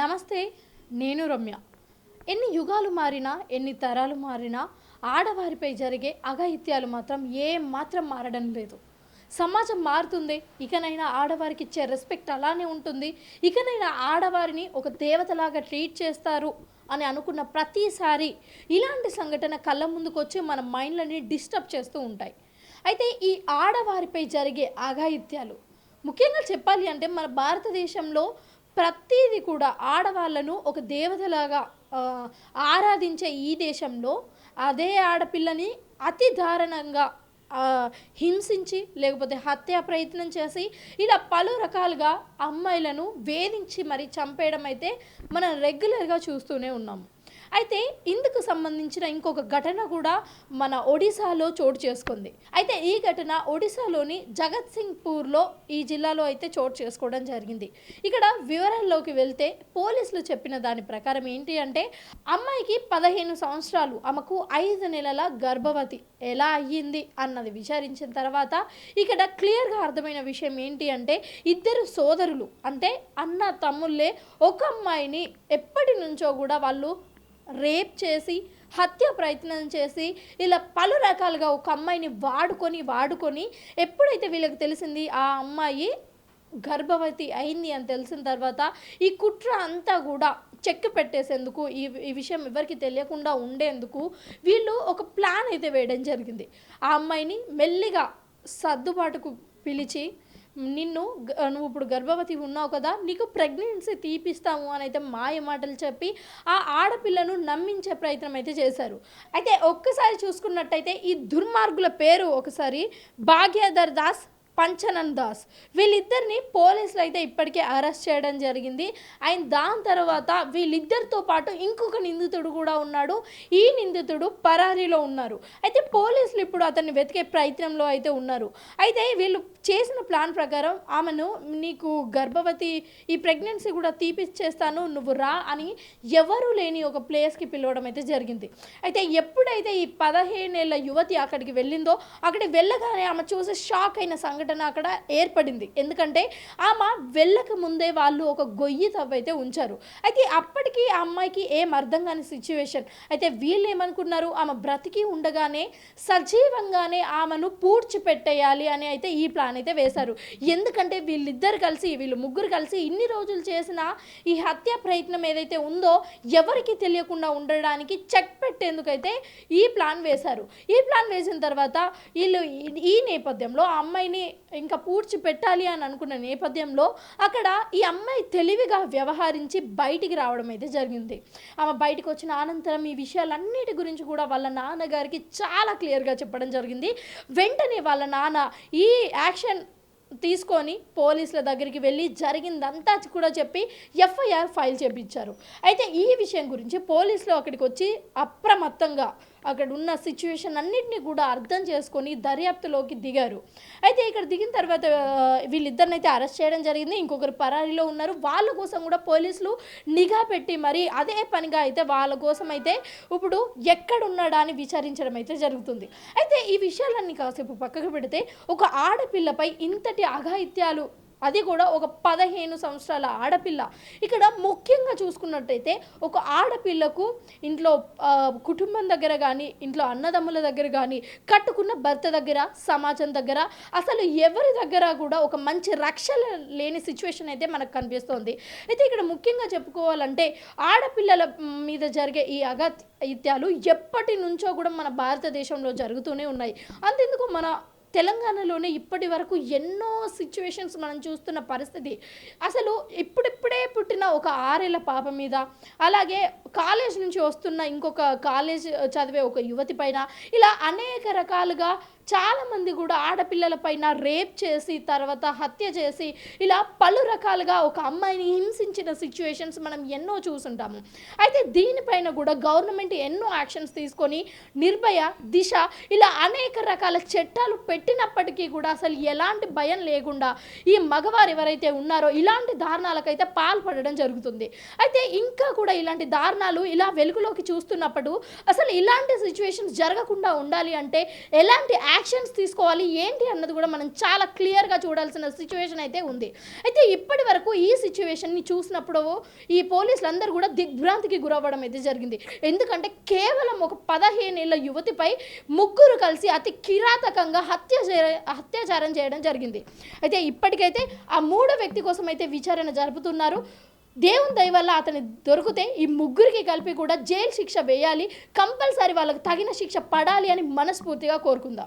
నమస్తే నేను రమ్య. ఎన్ని యుగాలు మారినా ఎన్ని తరాలు మారినా ఆడవారిపై జరిగే అఘాయిత్యాలు మాత్రం ఏ మాత్రం మారడం లేదు. సమాజం మారుతుంది ఇకనైనా ఆడవారికి ఇచ్చే రెస్పెక్ట్ అలానే ఉంటుంది. ఇకనైనా ఆడవారిని ఒక దేవతలాగా ట్రీట్ చేస్తారు అని అనుకున్న ప్రతిసారి ఇలాంటి సంఘటన కళ్ళ ముందుకు వచ్చి మన మైండ్లని డిస్టర్బ్ చేస్తూ ఉంటాయి. అయితే ఈ ఆడవారిపై జరిగే అఘాయిత్యాలు ముఖ్యంగా చెప్పాలి అంటే మన భారతదేశంలో ప్రతిదీ కూడా ఆడవాళ్ళను ఒక దేవతలాగా ఆరాధించే ఈ దేశంలో అదే ఆడపిల్లని అతి దారుణంగా హింసించి లేకపోతే హత్యా ప్రయత్నం చేసి ఇలా పలు రకాలుగా అమ్మాయిలను వేధించి మరి చంపేయడం అయితే మనం రెగ్యులర్గా చూస్తూనే ఉన్నాము. అయితే ఇందుకు సంబంధించిన ఇంకొక ఘటన కూడా మన ఒడిశాలో చోటు చేసుకుంది. అయితే ఈ ఘటన ఒడిశాలోని జగత్ సింగ్పూర్లో ఈ జిల్లాలో అయితే చోటు చేసుకోవడం జరిగింది. ఇక్కడ వివరాల్లోకి వెళ్తే పోలీసులు చెప్పిన దాని ప్రకారం ఏంటి అంటే అమ్మాయికి పదిహేను సంవత్సరాలు ఆమెకు ఐదు నెలల గర్భవతి ఎలా అయ్యింది అన్నది విచారించిన తర్వాత ఇక్కడ క్లియర్గా అర్థమైన విషయం ఏంటి అంటే ఇద్దరు సోదరులు అంటే అన్న తమ్ముళ్ళే ఒక అమ్మాయిని ఎప్పటి నుంచో కూడా వాళ్ళు రేప్ చేసి హత్య ప్రయత్నం చేసి ఇలా పలు రకాలుగా ఒక అమ్మాయిని వాడుకొని వాడుకొని ఎప్పుడైతే వీళ్ళకి తెలిసింది ఆ అమ్మాయి గర్భవతి అయింది అని తెలిసిన తర్వాత ఈ కుట్ర అంతా కూడా చెక్ పెట్టేసేందుకు ఈ ఈ విషయం ఎవరికి తెలియకుండా ఉండేందుకు వీళ్ళు ఒక ప్లాన్ అయితే వేయడం జరిగింది. ఆ అమ్మాయిని మెల్లిగా సర్దుబాటుకు పిలిచి నిన్ను గ- నువ్వు ఇప్పుడు గర్భవతి ఉన్నావు కదా నీకు ప్రెగ్నెన్సీ తీపిస్తాము అని అయితే మాయ మాటలు చెప్పి ఆ ఆడపిల్లను నమ్మించే ప్రయత్నం అయితే చేశారు. అయితే ఒక్కసారి చూసుకున్నట్టయితే ఈ దుర్మార్గుల పేరు ఒకసారి భాగ్యాధర్ దాస్ పంచనన్ దాస్ వీళ్ళిద్దరిని పోలీసులు అయితే ఇప్పటికే అరెస్ట్ చేయడం జరిగింది. అండ్ దాని తర్వాత వీళ్ళిద్దరితో పాటు ఇంకొక నిందితుడు కూడా ఉన్నాడు. ఈ నిందితుడు పరారీలో ఉన్నారు. అయితే పోలీసులు ఇప్పుడు అతన్ని వెతికే ప్రయత్నంలో అయితే ఉన్నారు. అయితే వీళ్ళు చేసిన ప్లాన్ ప్రకారం ఆమెను నీకు గర్భవతి ఈ ప్రెగ్నెన్సీ కూడా తీపిచ్చేస్తాను నువ్వు రా అని ఎవరు లేని ఒక ప్లేస్కి పిలవడం అయితే జరిగింది. అయితే ఎప్పుడైతే ఈ పదిహేనేళ్ళ యువతి అక్కడికి వెళ్ళిందో అక్కడికి వెళ్ళగానే ఆమె చూసి షాక్ అయిన సంఘటన అక్కడ ఏర్పడింది. ఎందుకంటే ఆమె వెళ్ళక ముందే వాళ్ళు ఒక గొయ్యి తవ్వైతే ఉంచారు. అయితే అప్పటికి ఆ అమ్మాయికి ఏం అర్థం కాని సిచ్యువేషన్ అయితే వీళ్ళు ఏమనుకున్నారు? ఆమె బ్రతికి ఉండగానే సజీవంగానే ఆమెను పూడ్చి పెట్టేయాలి అని అయితే ఈ ప్లాన్ అయితే వేశారు. ఎందుకంటే వీళ్ళిద్దరు కలిసి వీళ్ళు ముగ్గురు కలిసి ఇన్ని రోజులు చేసిన ఈ హత్య ప్రయత్నం ఏదైతే ఉందో ఎవరికి తెలియకుండా ఉండడానికి చెక్ పెట్టేందుకైతే ఈ ప్లాన్ వేశారు. ఈ ప్లాన్ వేసిన తర్వాత వీళ్ళు ఈ నేపథ్యంలో ఆ అమ్మాయిని ఇంకా పూడ్చి పెట్టాలి అని అనుకున్న నేపథ్యంలో అక్కడ ఈ అమ్మాయి తెలివిగా వ్యవహరించి బయటికి రావడం అయితే జరిగింది. ఆమె బయటకు వచ్చిన అనంతరం ఈ విషయాలన్నిటి గురించి కూడా వాళ్ళ నాన్నగారికి చాలా క్లియర్గా చెప్పడం జరిగింది. వెంటనే వాళ్ళ నాన్న ఈ యాక్షన్ తీసుకొని పోలీసుల దగ్గరికి వెళ్ళి జరిగిందంతా కూడా చెప్పి ఎఫ్ఐఆర్ ఫైల్ చేపించారు. అయితే ఈ విషయం గురించి పోలీసులు అక్కడికి వచ్చి అప్రమత్తంగా అక్కడ ఉన్న సిచ్యువేషన్ అన్నింటినీ కూడా అర్థం చేసుకొని దర్యాప్తులోకి దిగారు. అయితే ఇక్కడ దిగిన తర్వాత వీళ్ళిద్దరిని అయితే అరెస్ట్ చేయడం జరిగింది. ఇంకొకరు పరారీలో ఉన్నారు. వాళ్ళ కోసం కూడా పోలీసులు నిఘా పెట్టి మరి అదే పనిగా అయితే వాళ్ళ కోసం అయితే ఇప్పుడు ఎక్కడున్నాడా అని విచారించడం అయితే జరుగుతుంది. అయితే ఈ విషయాలన్నీ కాసేపు పక్కకు పెడితే ఒక ఆడపిల్లపై ఇంతటి అఘాయిత్యాలు అది కూడా ఒక పదిహేను సంవత్సరాల ఆడపిల్ల. ఇక్కడ ముఖ్యంగా చూసుకున్నట్టయితే ఒక ఆడపిల్లకు ఇంట్లో కుటుంబం దగ్గర కానీ ఇంట్లో అన్నదమ్ముల దగ్గర కానీ కట్టుకున్న భర్త దగ్గర సమాజం దగ్గర అసలు ఎవరి దగ్గర కూడా ఒక మంచి రక్షణ లేని సిచ్యువేషన్ అయితే మనకు కనిపిస్తోంది. అయితే ఇక్కడ ముఖ్యంగా చెప్పుకోవాలంటే ఆడపిల్లల మీద జరిగే ఈ అగత్యాలు ఎప్పటి నుంచో కూడా మన భారతదేశంలో జరుగుతూనే ఉన్నాయి. అంతెందుకు మన తెలంగాణలోనే ఇప్పటి వరకు ఎన్నో సిచ్యువేషన్స్ మనం చూస్తున్న పరిస్థితి. అసలు ఇప్పుడిప్పుడే పుట్టిన ఒక ఆరేళ్ళ పాప మీద అలాగే కాలేజ్ నుంచి వస్తున్న ఇంకొక కాలేజ్ చదివే ఒక యువతి పైన ఇలా అనేక రకాలుగా చాలామంది కూడా ఆడపిల్లల పైన రేప్ చేసి తర్వాత హత్య చేసి ఇలా పలు రకాలుగా ఒక అమ్మాయిని హింసించిన సిచ్యువేషన్స్ మనం ఎన్నో చూసుంటాము. అయితే దీనిపైన కూడా గవర్నమెంట్ ఎన్నో యాక్షన్స్ తీసుకొని నిర్భయ దిశ ఇలా అనేక రకాల చట్టాలు పెట్టినప్పటికీ కూడా అసలు ఎలాంటి భయం లేకుండా ఈ మగవారు ఎవరైతే ఉన్నారో ఇలాంటి దారుణాలకైతే పాల్పడడం జరుగుతుంది. అయితే ఇంకా కూడా ఇలాంటి దారుణాలు ఇలా వెలుగులోకి చూస్తున్నప్పుడు అసలు ఇలాంటి సిచ్యువేషన్స్ జరగకుండా ఉండాలి అంటే ఎలాంటి యాక్షన్స్ తీసుకోవాలి ఏంటి అన్నది కూడా మనం చాలా క్లియర్గా చూడాల్సిన సిచ్యువేషన్ అయితే ఉంది. అయితే ఇప్పటి వరకు ఈ సిచ్యువేషన్ని చూసినప్పుడు ఈ పోలీసులు అందరూ కూడా దిగ్భ్రాంతికి గురవ్వడం అయితే జరిగింది. ఎందుకంటే కేవలం ఒక పదహేనేళ్ళ యువతిపై ముగ్గురు కలిసి అతి కిరాతకంగా హత్య అత్యాచారం చేయడం జరిగింది. అయితే ఇప్పటికైతే ఆ మూడో వ్యక్తి కోసం అయితే విచారణ జరుపుతున్నారు. దేవుని దయ వల్ల అతని దొరికితే ఈ ముగ్గురికి కలిపి కూడా జైలు శిక్ష వేయాలి కంపల్సరీ వాళ్ళకు తగిన శిక్ష పడాలి అని మనస్ఫూర్తిగా కోరుకుందాం.